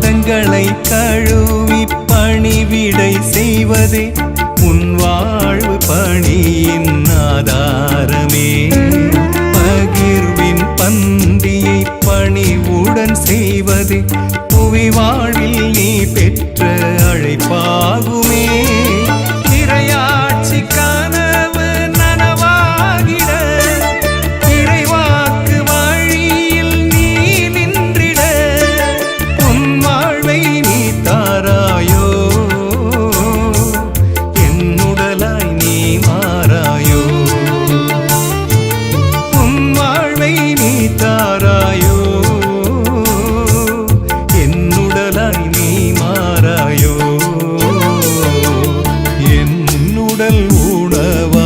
பாதங்களை கழுவி பணிவிடை செய்வதே உன் வாழ்வு பணியின் ஆதாரமே. பகிர்வின் பந்தியை பணிவுடன் செய்வதே புவி வாழ்வில் நீ பெற்ற ഉടൽ ഉണവ